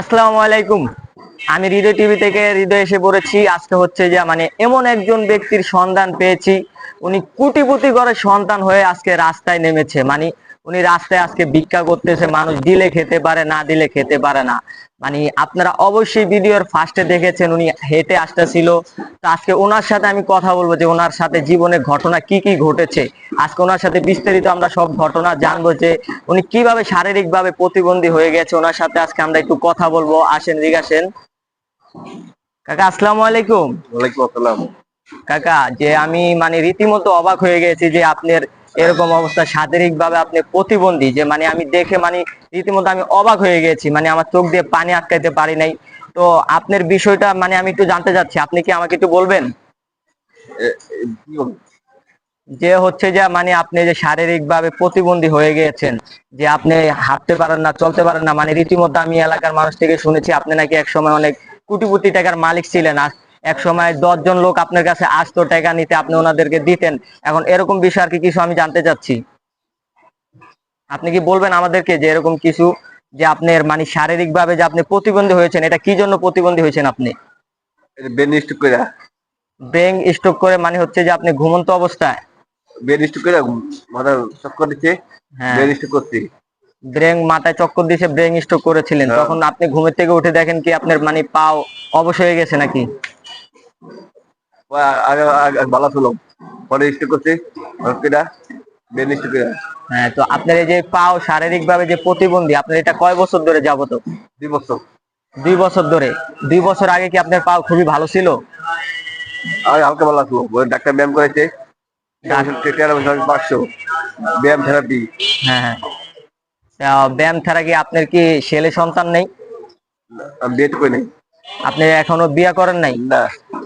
আসসালামু আলাইকুম। আমি হৃদয় টিভি থেকে হৃদয় এসে পড়েছি। আজকে হচ্ছে যে মানে এমন একজন ব্যক্তির সন্ধান পেয়েছি। উনি কোটিপতি ঘরের সন্তান হয়ে আজকে রাস্তায় নেমেছে। মানে উনি রাস্তায় আজকে ভিক্ষা করতেছে মানুষ দিলে খেতে পারে না দিলে খেতে পারে না। মানে আপনারা অবশ্যই ভিডিওর ফার্স্টে দেখেছেন উনি হেঁটে আসতেছিল। তো আজকে ওনার সাথে আমি কথা বলব যে ওনার সাথে জীবনে ঘটনা কি কি ঘটেছে। আজকে ওনার সাথে বিস্তারিত আমরা সব ঘটনা জানব যে উনি কীভাবে শারীরিক ভাবে প্রতিবন্ধী হয়ে গেছে। ওনার সাথে আজকে আমরা একটু কথা বলব। আসেন রিগাসেন কাকা আসসালামু আলাইকুম। ওয়ালাইকুম আসসালাম। কাকা যে আমি মানে রীতিমতো অবাক হয়ে গেছি যে আপনার এরকম অবস্থা। শারীরিক ভাবে আপনি প্রতিবন্ধী যে মানে আমি দেখে মানে রীতিমতো আমি অবাক হয়ে গেছি মানে আমার চোখ দিয়ে পানি আটকাইতে পারি নাই। তো আপনার বিষয়টা মানে আমি একটু জানতে চাচ্ছি আপনি কি আমাকে একটু বলবেন? যে হচ্ছে যে মানে আপনি যে শারীরিক ভাবে প্রতিবন্ধী হয়ে গিয়েছেন যে আপনি হাঁটতে পারেন না চলতে পারেন না মানে রীতিমতো আমি এলাকার মানুষ থেকে শুনেছি আপনি নাকি এক সময় অনেক কোটি কোটি টাকার মালিক ছিলেন আর এক সময় দশজন লোক আপনার কাছে আসতো টাকা নিতে আপনি ওনাদেরকে দিতেন। এখন এরকম বিষয় আর কি কিছু আমি জানতে চাচ্ছি? আপনি কি বলবেন আমাদেরকে যে এরকম কিছু যে আপনার মানে শারীরিক ভাবে যে আপনি প্রতিবন্ধী হয়েছেন এটা কি জন্য প্রতিবন্ধী হয়েছেন আপনি? স্টক করে ব্রেন স্ট্রোক করে মানে হচ্ছে যে আপনি ঘুমন্ত অবস্থায়? বেন স্টক করে মাথা চক্কর দিচ্ছে হ্যাঁ। স্টক করছি। ব্রেন মাথায় চক্কর দিয়েছে ব্রেন স্ট্রোক করেছিলেন। হ্যাঁ। তখন আপনি ঘুমের থেকে উঠে দেখেন কি আপনার মানে পাও অবশ হয়ে গেছে নাকি? ভালো ছিল। পরে স্টক করছি হসপিটা বেন স্টক হ্যাঁ তো আপনার এই যে পাও শারীরিক ভাবে যে প্রতিবন্ধী আপনার এটা কয় বছর ধরে যাবত? দুই বছর। দুই বছর ধরে। দুই বছর আগে কি আপনার পাও খুবই ভালো ছিল? আগে হালকা ভালো ছিল। ডাক্তার ব্যায়াম করেছে। পাঁচশো। ব্যায়াম থেরাপি হ্যাঁ হ্যাঁ। ব্যায়াম আপনার কি ছেলে সন্তান নেই? করে নেই। আপনি এখনও বিয়ে করেন নাই?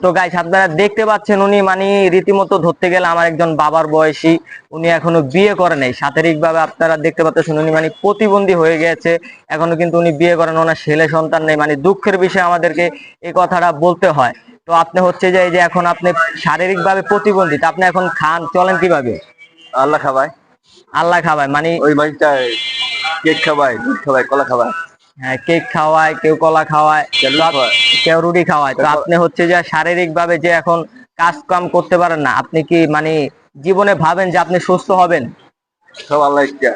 তো গাইস আপনারা দেখতে পাচ্ছেন উনি মানে রীতিমতো ধরতে গেলে আমার একজন বাবার বয়সী উনি এখনও বিয়ে করে নাই। শারীরিক ভাবে আপনারা দেখতে পাচ্ছেন উনি মানে প্রতিবন্ধী হয়ে গেছে। এখনও কিন্তু উনি বিয়ে করেন ওনার ছেলে সন্তান নেই। মানে দুঃখের বিষয় আমাদেরকে এই কথাটা বলতে হয়। তো আপনি হচ্ছে যে এই যে এখন আপনি শারীরিক ভাবে প্রতিবন্ধী আপনি এখন খান চলেন কীভাবে? আল্লাহ খাবায়। আল্লাহ খাওয়ায় মানে ওই মানুষটা কেক খাবায় দুধ খাবায় কলা খাবায়। কেক খাওয়ায় কেউ কলা খাওয়ায় কেউ রুটি খাওয়ায়। তো আপনি হচ্ছে যে শারীরিক ভাবে যে এখন কাজ কাম করতে পারেন না আপনি কি মানে জীবনে ভাবেন যে আপনি সুস্থ হবেন? সব আল্লাহ ইচ্ছা।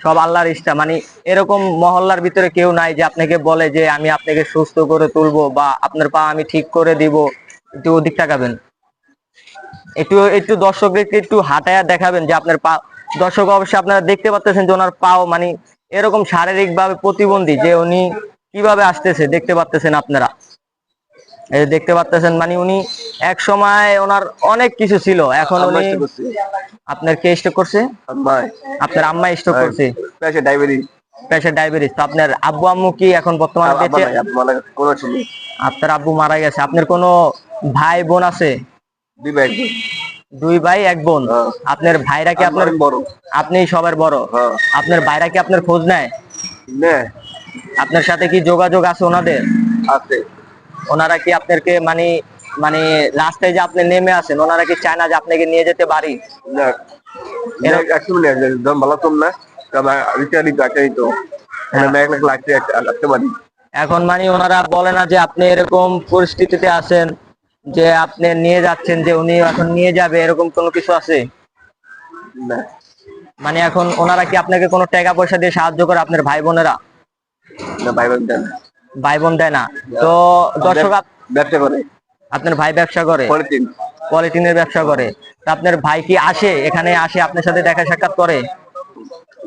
সব আল্লাহর ইচ্ছা। মানে এরকম মহল্লার ভিতরে কেউ নাই যে আপনাকে বলে যে আমি আপনাকে সুস্থ করে তুলবো বা আপনার পা আমি ঠিক করে দিব। একটু ওদিক তাকাবেন। একটু একটু দর্শকদেরকে একটু হাঁটায়া দেখাবেন যে আপনার পা দর্শক অবশ্যই আপনারা দেখতে পাচ্ছেন যে ওনার পাও মানে এরকম শারীরিক ভাবে প্রতিবন্ধী যে উনি কীভাবে আসতেছে দেখতে পাচ্ছেন আপনারা? এই দেখতে পাচ্ছেন মানে উনি এক সময় ওনার অনেক কিছু ছিল। এখন উনি আপনার কে স্ট্রোক করছে? আপনার আম্মা স্ট্রোক করছে। পেশে ডায়াবেটিস পেশার ডায়াবেটিস তো আপনার আব্বু আম্মু কি এখন বর্তমানে বেঁচে? আপনার আব্বু মারা গেছে। আপনার কোনো ভাই বোন আছে? দুই ব্যাগ দুই ভাই এক বোন। হ্যাঁ। আপনার ভাইরা কি আপনার বড়। আপনি সবার বড়? হ্যাঁ। আপনার ভাইরা কি আপনার খোঁজ নেয়? আপনার সাথে কি যোগাযোগ আছে ওনাদের? আছে। ওনারা কি আপনাকে মানে মানে রাস্তায় যে আপনি নেমে আসেন ওনারা কি চায় না যে আপনাকে নিয়ে যেতে না। পারি। এখন মানে ওনারা বলে না যে আপনি এরকম পরিস্থিতিতে আছেন। যে আপনি নিয়ে যাচ্ছেন যে উনি এখন নিয়ে যাবে এরকম কোনো কিছু আছে? মানে এখন ওনারা কি আপনাকে কোনো টাকা পয়সা দিয়ে সাহায্য করে আপনার ভাই বোনেরা ভাই বোন দেয় না। তো দর্শক ব্যবসা করে। আপনার ভাই ব্যবসা করে? পলিথিনের ব্যবসা করে। তো আপনার ভাই কি আসে? এখানে আসে আপনার সাথে দেখা সাক্ষাৎ করে?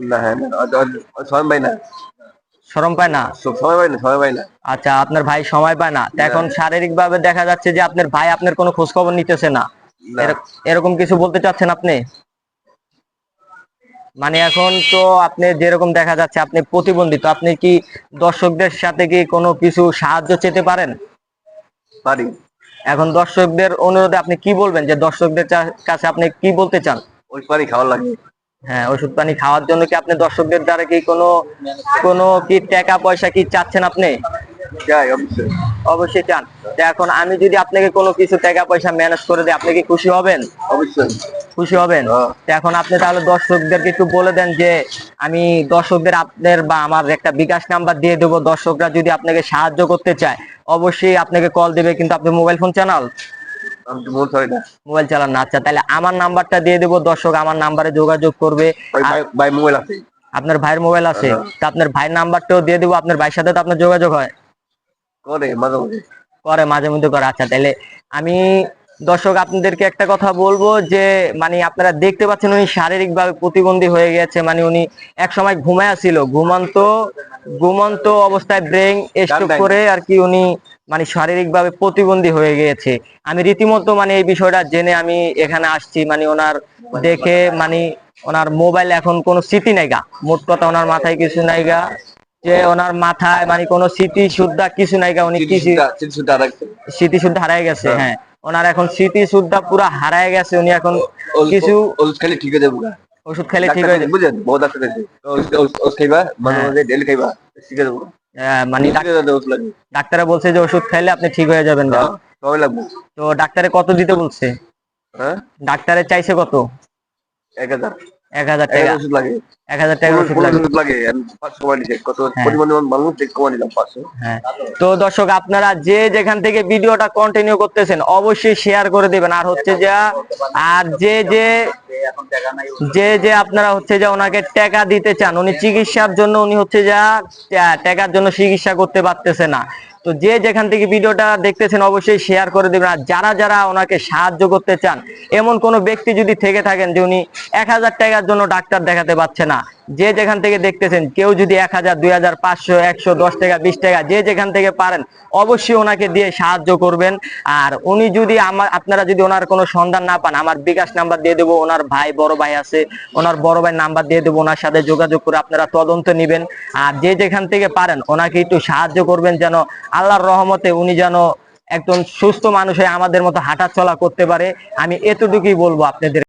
না হ্যাঁ না। শরম পায় না? সময় পাই না সময় পাই না। আচ্ছা আপনার ভাই সময় পায় না। এখন শারীরিক ভাবে দেখা যাচ্ছে যে আপনার ভাই আপনার কোনো খোঁজ খবর নিতেছে না। এরকম কিছু বলতে চাচ্ছেন আপনি? মানে এখন তো আপনি যেরকম দেখা যাচ্ছে আপনি প্রতিবন্ধী। তো আপনি কি দর্শকদের সাথে কি কোনো কিছু সাহায্য চেতে পারেন? পারি। এখন দর্শকদের অনুরোধে আপনি কি বলবেন? যে দর্শকদের কাছে আপনি কি বলতে চান? ওই পানি খাওয়া লাগে। হ্যাঁ ওষুধ পানি খাওয়ার জন্য কি আপনি দর্শকদের দ্বারা কি কোনো কোনো কি টাকা পয়সা কি চাচ্ছেন আপনি? অবশ্যই। চান। এখন আমি যদি আপনাকে কোনো কিছু টাকা পয়সা ম্যানেজ করে দিই আপনি কি খুশি হবেন? অবশ্যই। খুশি হবেন। এখন আপনি তাহলে দর্শকদেরকে একটু বলে দেন যে আমি দর্শকদের আপনার বা আমার একটা বিকাশ নাম্বার দিয়ে দেবো। দর্শকরা যদি আপনাকে সাহায্য করতে চায় অবশ্যই আপনাকে কল দেবে কিন্তু আপনি মোবাইল ফোন না মোবাইল চালান না আচ্ছা তাহলে আমার নাম্বারটা দিয়ে দেবো দর্শক আমার নাম্বারে যোগাযোগ করবে। ভাই মোবাইল আছে? আপনার ভাইয়ের মোবাইল আছে হ্যাঁ। তা আপনার ভাইয়ের নাম্বারটাও দিয়ে দেবো আপনার ভাইয়ের সাথে তো আপনার যোগাযোগ হয়। করে মাঝে মাঝে করে মাঝে মধ্যে করে আচ্ছা তাহলে আমি দর্শক আপনাদেরকে একটা কথা বলব যে মানে আপনারা দেখতে পাচ্ছেন উনি শারীরিক ভাবে প্রতিবন্ধী হয়ে গেছে। মানে উনি এক সময় ঘুমায় ছিল। ঘুমন্ত ঘুমন্ত অবস্থায় ব্রেন স্ট্রোক করে আর কি উনি মানে শারীরিক ভাবে প্রতিবন্ধী হয়ে গিয়েছে। আমি রীতিমতো মানে এই বিষয়টা জেনে আমি এখানে আসছি। মানে ওনার দেখে মানে ওনার মোবাইল এখন কোনো স্মৃতি নাই গা। মোট কথা ওনার মাথায় কিছু নাই গা। যে ওনার মাথায় মানে কোনো স্মৃতি শুদ্ধা কিছু নাই গা। উনি কিছু স্মৃতি শুদ্ধ হারায় গেছে হ্যাঁ। হ্যাঁ ওনার এখন স্মৃতি শুদ্ধা পুরা হারায় গেছে উনি এখন কিছু ওষুধ খালি ঠিক হয়ে যাবে ওষুধ খেলে ঠিক হয়ে যাবে। বুঝেন বহুত ডাক্তার আছে ওষুধ খাইবা মাঝে হ্যাঁ। মাঝে ডেলি খাইবা ঠিক হয়ে আহ, মানে ডাক্তার ওষুধ লাগবে ডাক্তারে বলছে যে ওষুধ খাইলে আপনি ঠিক হয়ে যাবেন কবে সময় লাগবে? তো ডাক্তারে কত দিতে বলছে? হ্যাঁ? ডাক্তারে চাইছে কত? এক হাজার। এক হাজার এক টাকা। ওষুধ লাগে। এক হাজার টাকা ওষুধ পনেরো লাগবে ওষুধ লাগে আমি পাঁচশো কমাই নিছে। কত। পরিমাণ মানুষ দেখ নিলাম পাঁচশো। তো দর্শক আপনারা যে যেখান থেকে ভিডিওটা কন্টিনিউ করতেছেন অবশ্যই শেয়ার করে দিবেন। আর হচ্ছে যে আর যে যে যে যে আপনারা হচ্ছে যে ওনাকে টাকা দিতে চান উনি চিকিৎসার জন্য উনি হচ্ছে যা টাকার জন্য চিকিৎসা করতে পারতেছে না। তো যে যেখান থেকে ভিডিওটা দেখতেছেন অবশ্যই শেয়ার করে দেবেন। আর যারা যারা ওনাকে সাহায্য করতে চান, এমন কোনো ব্যক্তি যদি থেকে থাকেন যে উনি এক হাজার টাকার জন্য ডাক্তার দেখাতে পারছে না যে যেখান থেকে দেখতেছেন, কেউ যদি এক হাজার, দুই হাজার, পাঁচশো, একশো, দশ টাকা, বিশ টাকা, যে যেখান থেকে পারেন, অবশ্যই ওনাকে দিয়ে সাহায্য করবেন। আর উনি যদি আমার, আপনারা যদি ওনার কোনো সন্ধান না পান, আমার বিকাশ নাম্বার দিয়ে দেবো, ওনার ভাই, বড় ভাই আছে, ওনার বড় ভাই নাম্বার দিয়ে দেবো, ওনার সাথে যোগাযোগ করে আপনারা তদন্ত নেবেন। আর যে যেখান থেকে পারেন, ওনাকে একটু সাহায্য করবেন যেন আল্লাহর রহমতে উনি যেন একজন সুস্থ মানুষ হয়ে আমাদের মতো হাঁটা চলা করতে পারে। আমি এতটুকুই বলব আপনাদের।